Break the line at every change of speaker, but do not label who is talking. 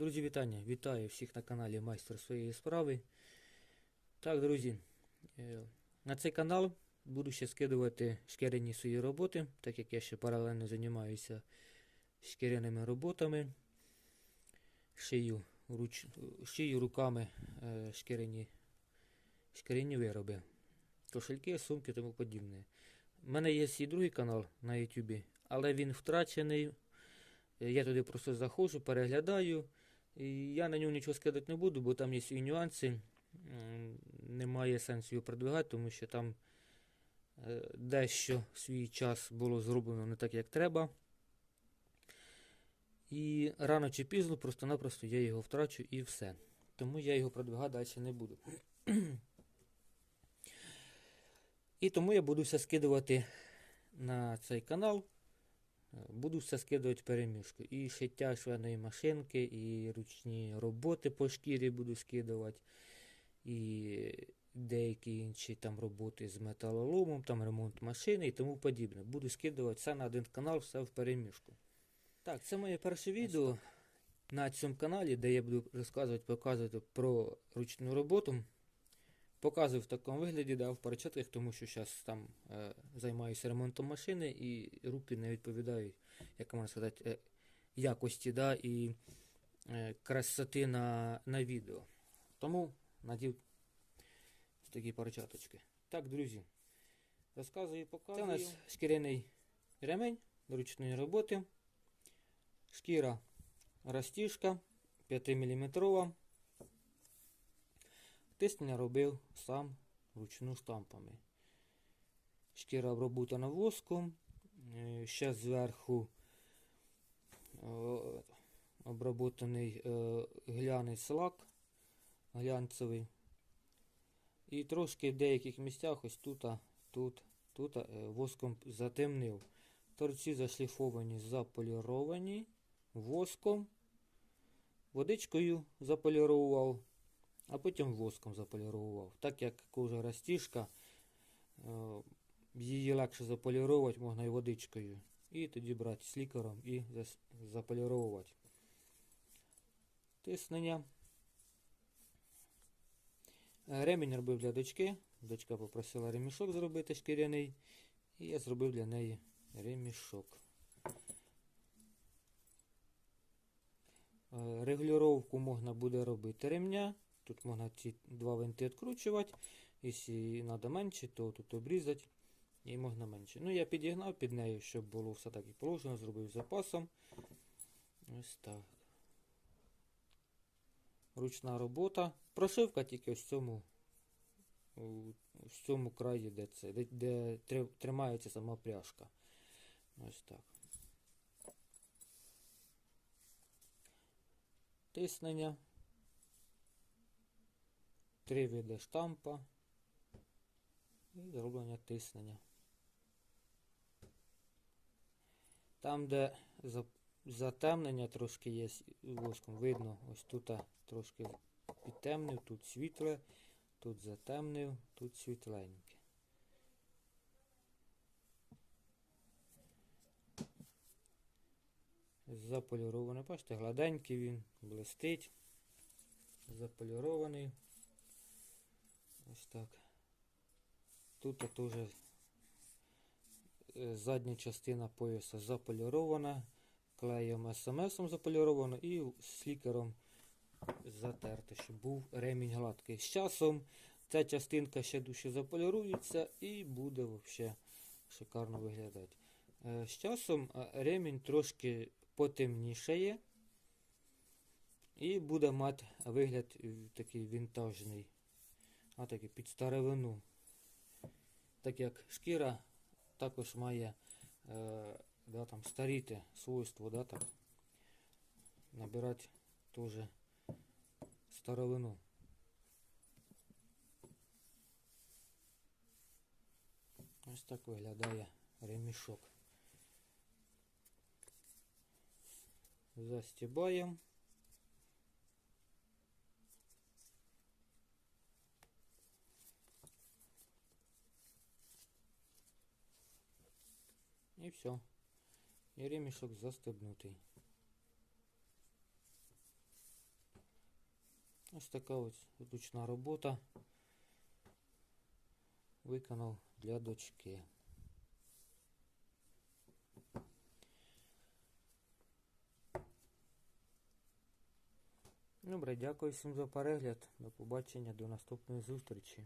Друзі, вітання! Вітаю всіх на каналі Майстер своєї справи. Так, друзі, е, на цей канал буду ще скидувати шкіряні свої роботи, так як я ще паралельно займаюся шкіряними роботами. Шию, руч, шию руками е, шкіряні, шкіряні вироби. Кошельки, сумки тому подібне. У мене є і другий канал на YouTube, але він втрачений. Е, Я туди просто заходжу, переглядаю. І я на нього нічого скидати не буду, бо там є свої нюанси. Немає сенсу його продвигати, тому що там е, дещо в свій час було зроблено не так, як треба. І рано чи пізно просто-напросто я його втрачу і все. Тому я його продвигати далі не буду. І тому я буду все скидувати на цей канал. Буду все скидувати перемішку. І шиття швейної машинки, і ручні роботи по шкірі буду скидувати, і деякі інші там роботи з металоломом, там ремонт машини і тому подібне. Буду скидувати все на один канал, все в перемішку. Так, це моє перше відео на цьому каналі, де я буду розказувати, показувати про ручну роботу. Показую в такому вигляді, да, в перчатках, тому що зараз там е, займаюся ремонтом машини і руки не відповідають, як можна сказати, е, якості да, і е, красоти на, на відео. Тому надів такі перчаточки. Так, друзі, розказую і показую. Це у нас шкіряний ремень ручної роботи. Шкіра растіжка 5 мм. Тиснення робив сам вручну штампами. Шкіра оброботана воском. Е, Ще зверху е, обработаний е, глянець лак глянцевий. І трошки в деяких місцях ось тут, тут, тут воском затемнив. Торці зашліфовані, заполіровані воском, водичкою заполірував а потім воском заполірував. Так як кожа розтіжка, е, її легше заполірувати можна і водичкою. І тоді брати з лікаром і заполіровувати. Тиснення. Е, Ремінь робив для дочки. Дочка попросила ремішок зробити шкіряний. І я зробив для неї ремішок. Е, Регулювання можна буде робити ремня. Тут можна ці два винти відкручувати. Якщо треба менше, то тут обрізати і можна менше. Ну, я підігнав під нею, щоб було все так і положено, зробив запасом. Ось так. Ручна робота. Прошивка тільки ось в цьому, в цьому краї, де це, де, де тримається сама пряжка. Ось так. Тиснення. Три види штампа і зроблення тиснення. Там, де затемнення трошки є воском, видно, ось тут трошки підтемнив, тут світле, тут затемнив, тут світленьке. Заполірований, бачите, гладенький він, блистить, заполірований. Ось так. Тут теж е, задня частина пояса заполірована, клеєм СМС заполіровано і слікером затерто, щоб був ремінь гладкий. З часом ця частинка ще дужче заполірується і буде взагалі шикарно виглядати. Е, З часом е, ремінь трошки потемнішає і буде мати вигляд такий вінтажний. А таки під старовину. Так як шкіра також має е, да, там, старіти свойство, да, так, набирати теж старовину. Ось так виглядає ремішок. Застібаємо. І все. І ремішок застебнутий. Ось така ось ручна робота. Виконав для дочки. Добре, дякую всім за перегляд. До побачення, до наступної зустрічі.